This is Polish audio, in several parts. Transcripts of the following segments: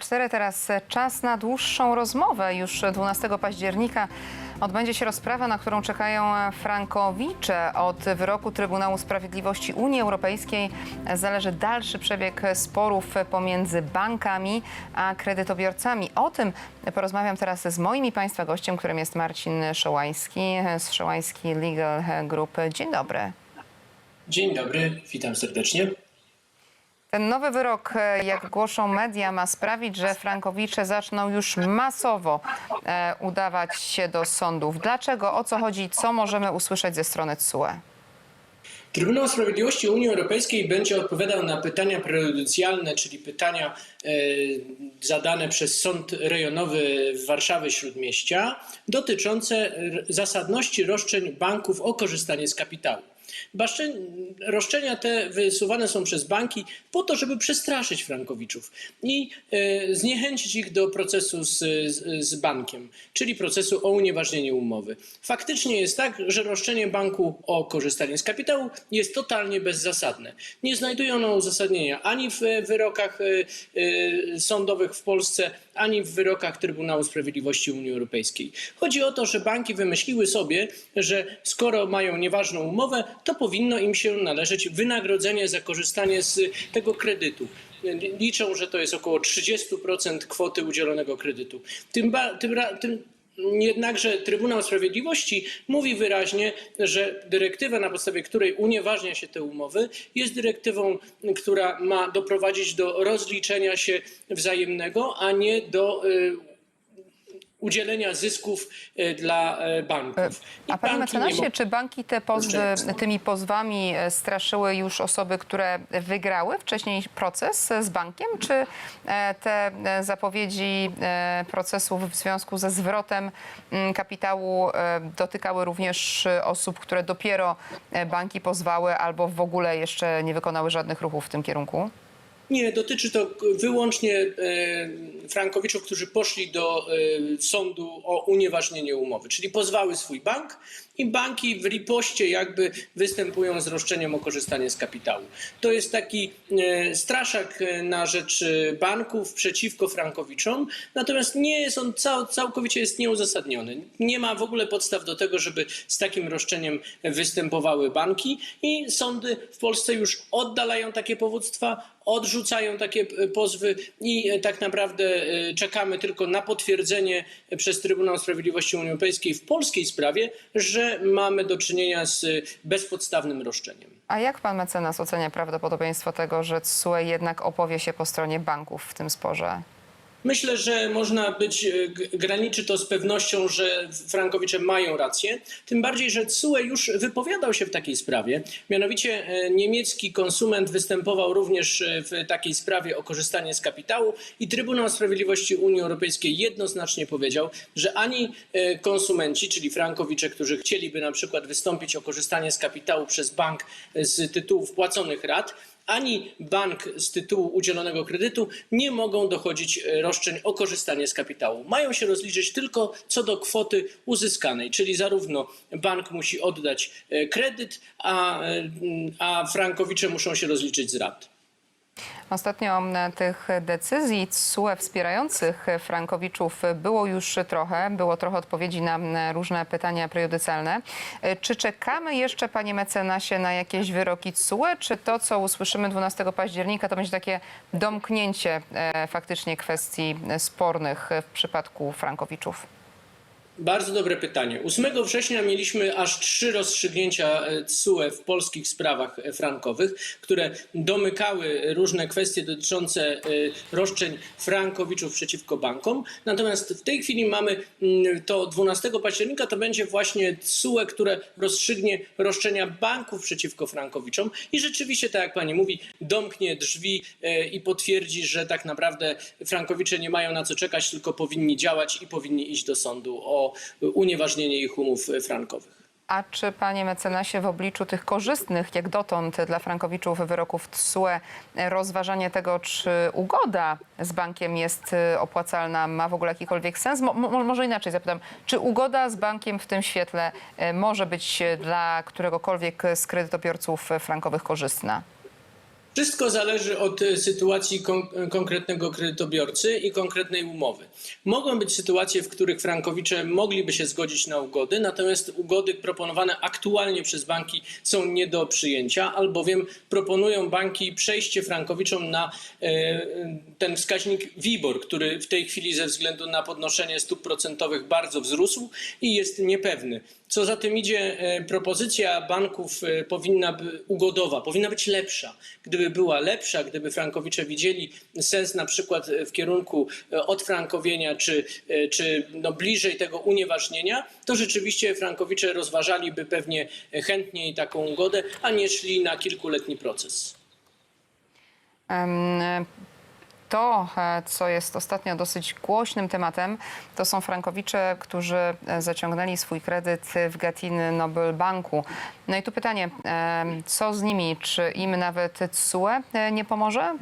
4 teraz czas na dłuższą rozmowę. Już 12 października odbędzie się rozprawa, na którą czekają frankowicze. Od wyroku Trybunału Sprawiedliwości Unii Europejskiej zależy dalszy przebieg sporów pomiędzy bankami a kredytobiorcami. O tym porozmawiam teraz z moim i Państwa gościem, którym jest Marcin Szołański z Szołański Legal Group. Dzień dobry. Dzień dobry, witam serdecznie. Ten nowy wyrok, e, jak głoszą media, ma sprawić, że frankowicze zaczną już masowo e, udawać się do sądów. Dlaczego? O co chodzi? Co możemy usłyszeć ze strony TSUE? Trybunał Sprawiedliwości Unii Europejskiej będzie odpowiadał na pytania prejudycjalne, czyli pytania e, zadane przez Sąd Rejonowy w Warszawy Śródmieścia, dotyczące zasadności roszczeń banków o korzystanie z kapitału. Roszczenia te wysuwane są przez banki po to, żeby przestraszyć frankowiczów i e, zniechęcić ich do procesu z, z, bankiem, czyli procesu o unieważnienie umowy. Faktycznie jest tak, że roszczenie banku o korzystanie z kapitału jest totalnie bezzasadne. Nie znajduje ono uzasadnienia ani w wyrokach e, e, sądowych w Polsce, ani w wyrokach Trybunału Sprawiedliwości Unii Europejskiej. Chodzi o to, że banki wymyśliły sobie, że skoro mają nieważną umowę, to powinno im się należeć wynagrodzenie za korzystanie z tego kredytu. Liczą, że to jest około 30% kwoty udzielonego kredytu. Tym, ba- tym, tym Jednakże Trybunał Sprawiedliwości mówi wyraźnie, że dyrektywa, na podstawie której unieważnia się te umowy, jest dyrektywą, która ma doprowadzić do rozliczenia się wzajemnego, a nie do y, udzielenia zysków y, dla y, banków. I A panie mecenasie, czy banki te pozwy, tymi pozwami e, straszyły już osoby, które wygrały wcześniej proces z bankiem? Czy e, te e, zapowiedzi e, procesów w związku ze zwrotem mm, kapitału e, dotykały również e, osób, które dopiero e, banki pozwały albo w ogóle jeszcze nie wykonały żadnych ruchów w tym kierunku? Nie, dotyczy to wyłącznie e, frankowiczów, którzy poszli do e, sądu o unieważnienie umowy, czyli pozwały swój bank i banki w ripoście jakby występują z roszczeniem o korzystanie z kapitału. To jest taki e, straszak e, na rzecz e, banków przeciwko frankowiczom, natomiast nie jest on cał, całkowicie jest nieuzasadniony. Nie ma w ogóle podstaw do tego, żeby z takim roszczeniem występowały banki i sądy w Polsce już oddalają takie powództwa, odrzucają takie pozwy i tak naprawdę czekamy tylko na potwierdzenie przez Trybunał Sprawiedliwości Unii Europejskiej w polskiej sprawie, że mamy do czynienia z e, bezpodstawnym roszczeniem. A jak pan mecenas ocenia prawdopodobieństwo tego, że TSUE jednak opowie się po stronie banków w tym sporze? Myślę, że można być, e, graniczy to z pewnością, że Frankowicze mają rację. Tym bardziej, że CUE już wypowiadał się w takiej sprawie. Mianowicie e, niemiecki konsument występował również e, w takiej sprawie o korzystanie z kapitału i Trybunał Sprawiedliwości Unii Europejskiej jednoznacznie powiedział, że ani konsumenci, czyli Frankowicze, którzy chcieliby na przykład wystąpić o korzystanie z kapitału przez bank z tytułu wpłaconych rat, ani bank z tytułu udzielonego kredytu nie mogą dochodzić e, roszczeń o korzystanie z kapitału. Mają się rozliczyć tylko co do kwoty uzyskanej, czyli zarówno bank musi oddać e, kredyt, a, e, a frankowicze muszą się rozliczyć z rat. Ostatnio tych decyzji TSUE wspierających frankowiczów było już trochę. Było trochę odpowiedzi na różne pytania prejudycjalne. Czy czekamy jeszcze, panie mecenasie, na jakieś wyroki TSUE, czy to, co usłyszymy 12 października, to będzie takie domknięcie e, faktycznie kwestii spornych w przypadku frankowiczów? Bardzo dobre pytanie. 8 września mieliśmy aż trzy rozstrzygnięcia e, TSUE w polskich sprawach e, frankowych, które domykały różne kwestie dotyczące e, roszczeń frankowiczów przeciwko bankom. Natomiast w tej chwili mamy mm, to 12 października, to będzie właśnie TSUE, które rozstrzygnie roszczenia banków przeciwko frankowiczom i rzeczywiście, tak jak pani mówi, domknie drzwi e, i potwierdzi, że tak naprawdę frankowicze nie mają na co czekać, tylko powinni działać i powinni iść do sądu o unieważnienie ich umów frankowych. A czy, panie mecenasie, w obliczu tych korzystnych, jak dotąd dla frankowiczów wyroków TSUE, rozważanie tego, czy ugoda z bankiem jest y, opłacalna, ma w ogóle jakikolwiek sens? Mo, mo, może inaczej zapytam, czy ugoda z bankiem w tym świetle y, może być y, dla któregokolwiek z kredytobiorców frankowych korzystna? Wszystko zależy od e, sytuacji kon- konkretnego kredytobiorcy i konkretnej umowy. Mogą być sytuacje, w których frankowicze mogliby się zgodzić na ugody, natomiast ugody proponowane aktualnie przez banki są nie do przyjęcia, albowiem proponują banki przejście frankowiczom na e, ten wskaźnik WIBOR, który w tej chwili ze względu na podnoszenie stóp procentowych bardzo wzrósł i jest niepewny. Co za tym idzie, e, propozycja banków e, powinna by, ugodowa, powinna być lepsza. Gdyby była lepsza, gdyby frankowicze widzieli sens na przykład e, w kierunku e, odfrankowienia czy, e, czy no bliżej tego unieważnienia, to rzeczywiście frankowicze rozważaliby pewnie chętniej taką ugodę, a nie szli na kilkuletni proces. To, e, co jest ostatnio dosyć głośnym tematem, to są frankowicze, którzy e, zaciągnęli swój kredyt w Getin Nobel Banku. No i tu pytanie, em, co z nimi? Czy im nawet TSUE e, nie pomoże?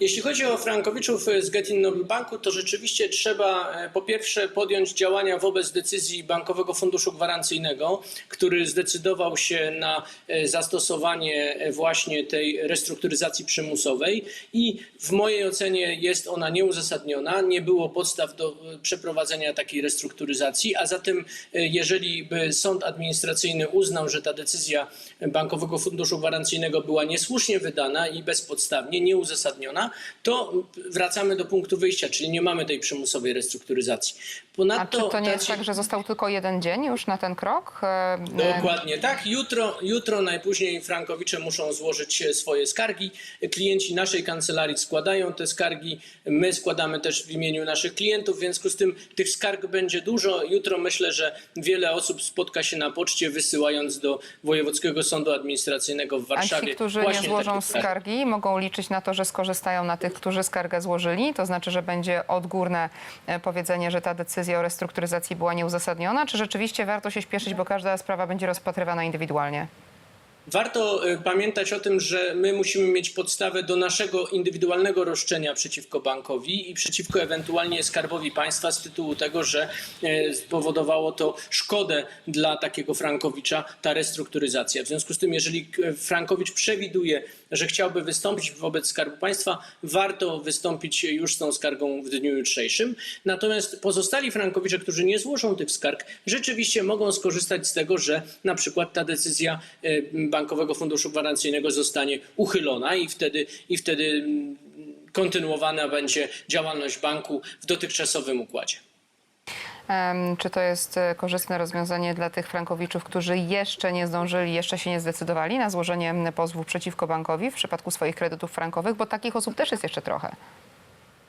Jeśli chodzi o frankowiczów z Getin Nobel Banku, to rzeczywiście trzeba e, po pierwsze podjąć działania wobec decyzji Bankowego Funduszu Gwarancyjnego, który zdecydował się na e, zastosowanie e, właśnie tej restrukturyzacji przymusowej i w mojej ocenie jest ona nieuzasadniona. Nie było podstaw do przeprowadzenia takiej restrukturyzacji, a zatem jeżeli by sąd administracyjny uznał, że ta decyzja Bankowego Funduszu Gwarancyjnego była niesłusznie wydana i bezpodstawnie, nieuzasadniona, to wracamy do punktu wyjścia, czyli nie mamy tej przymusowej restrukturyzacji. A Ponadto czy to nie jest tak, że został tylko jeden dzień już na ten krok? E, Dokładnie tak. Jutro, jutro najpóźniej frankowicze muszą złożyć swoje skargi. Klienci naszej kancelarii składają te skargi. My składamy też w imieniu naszych klientów. W związku z tym tych skarg będzie dużo. Jutro myślę, że wiele osób spotka się na poczcie, wysyłając do Wojewódzkiego Sądu Administracyjnego w A Warszawie. ci, którzy nie złożą skargi, mogą liczyć na to, że skorzystają na tych, którzy skargę złożyli? To znaczy, że będzie odgórne e, powiedzenie, że ta decyzja o restrukturyzacji była nieuzasadniona? Czy rzeczywiście warto się śpieszyć, bo każda sprawa będzie rozpatrywana indywidualnie? Warto y, pamiętać o tym, że my musimy mieć podstawę do naszego indywidualnego roszczenia przeciwko bankowi i przeciwko ewentualnie skarbowi państwa z tytułu tego, że e, spowodowało to szkodę dla takiego frankowicza ta restrukturyzacja. W związku z tym, jeżeli frankowicz przewiduje, że chciałby wystąpić wobec skarbu państwa, warto wystąpić już z tą skargą w dniu jutrzejszym. Natomiast pozostali frankowicze, którzy nie złożą tych skarg, rzeczywiście mogą skorzystać z tego, że na przykład ta decyzja e, Bankowego Funduszu Gwarancyjnego zostanie uchylona i wtedy, i wtedy mm, kontynuowana będzie działalność banku w dotychczasowym układzie. Czy to jest e, korzystne rozwiązanie dla tych frankowiczów, którzy jeszcze nie zdążyli, jeszcze się nie zdecydowali na złożenie m, pozwu przeciwko bankowi w przypadku swoich kredytów frankowych? Bo takich osób też jest jeszcze trochę.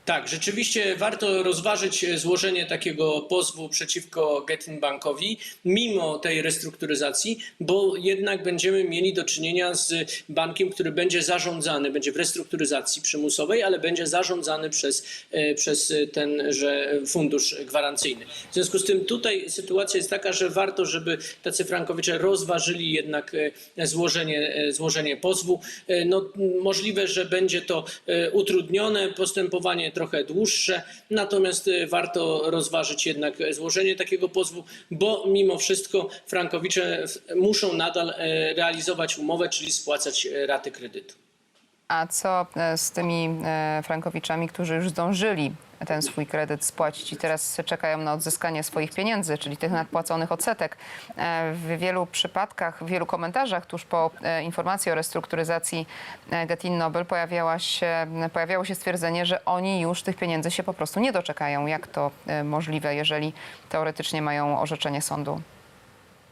Tak, rzeczywiście warto rozważyć e, złożenie takiego pozwu przeciwko Getin Bankowi mimo tej restrukturyzacji, bo jednak będziemy mieli do czynienia z bankiem, który będzie zarządzany, będzie w restrukturyzacji przymusowej, ale będzie zarządzany przez, e, przez tenże fundusz gwarancyjny. W związku z tym tutaj sytuacja jest taka, że warto, żeby tacy frankowicze rozważyli jednak e, złożenie, złożenie pozwu. No, możliwe, że będzie to utrudnione postępowanie, trochę dłuższe, natomiast e, warto rozważyć jednak złożenie takiego pozwu, bo mimo wszystko frankowicze muszą nadal e, realizować umowę, czyli spłacać e, raty kredytu. A co e, z tymi e, frankowiczami, którzy już zdążyli ten swój kredyt spłacić i teraz czekają na odzyskanie swoich pieniędzy, czyli tych nadpłaconych odsetek? E, W wielu przypadkach, w wielu komentarzach tuż po informacji o restrukturyzacji Getin Nobel się, pojawiało się stwierdzenie, że oni już tych pieniędzy się po prostu nie doczekają. Jak to możliwe, jeżeli teoretycznie mają orzeczenie sądu?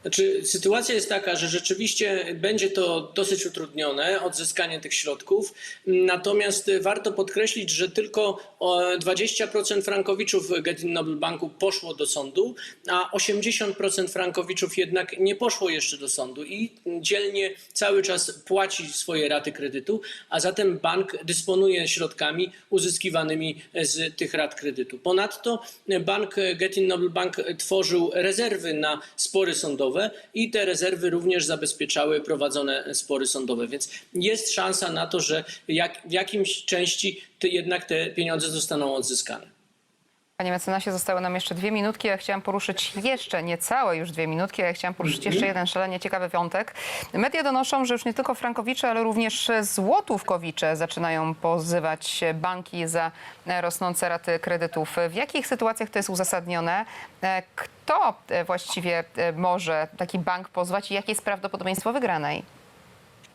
Znaczy, sytuacja jest taka, że rzeczywiście będzie to dosyć utrudnione, odzyskanie tych środków. Natomiast warto podkreślić, że tylko o 20% frankowiczów Getin Nobel Banku poszło do sądu, a 80% frankowiczów jednak nie poszło jeszcze do sądu i dzielnie cały czas płaci swoje raty kredytu, a zatem bank dysponuje środkami uzyskiwanymi z tych rat kredytu. Ponadto bank Getin Nobel Bank tworzył rezerwy na spory sądowe i te rezerwy również zabezpieczały prowadzone spory sądowe, więc jest szansa na to, że jak, w jakimś części jednak te pieniądze zostaną odzyskane. Panie mecenasie, zostały nam jeszcze dwie minutki. Ja chciałam poruszyć jeszcze niecałe już dwie minutki, ja chciałam poruszyć jeszcze jeden szalenie ciekawy wątek. Media donoszą, że już nie tylko frankowicze, ale również złotówkowicze zaczynają pozywać banki za rosnące raty kredytów. W jakich sytuacjach to jest uzasadnione? Kto właściwie może taki bank pozwać i jakie jest prawdopodobieństwo wygranej?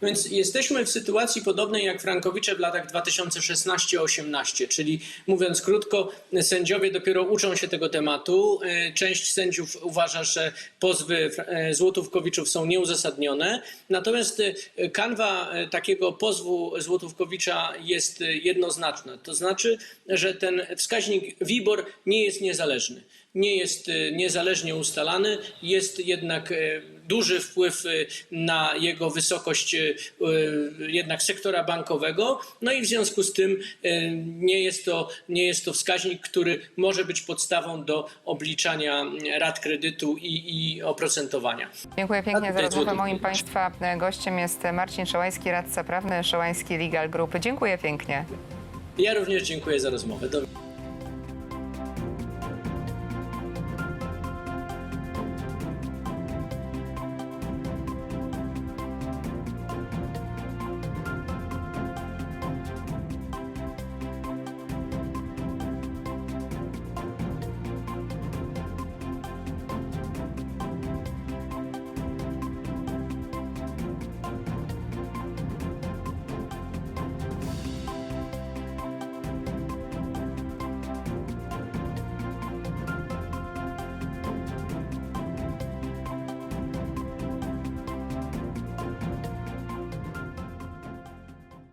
Więc jesteśmy w sytuacji podobnej jak Frankowicze w latach 2016-18, czyli mówiąc krótko, sędziowie dopiero uczą się tego tematu. E, Część sędziów uważa, że pozwy e, Złotówkowiczów są nieuzasadnione. Natomiast e, kanwa takiego pozwu Złotówkowicza jest jednoznaczna. To znaczy, że ten wskaźnik WIBOR nie jest niezależny nie jest e, niezależnie ustalany, jest jednak e, duży wpływ e, na jego wysokość jednak sektora bankowego, no i w związku z tym nie jest to, nie jest to wskaźnik, który może być podstawą do obliczania rat kredytu i, i oprocentowania. Dziękuję pięknie za rozmowę. Moim Państwa gościem jest Marcin Szołański, radca prawny Szołański Legal Group. Dziękuję pięknie. Ja również dziękuję za rozmowę. Do...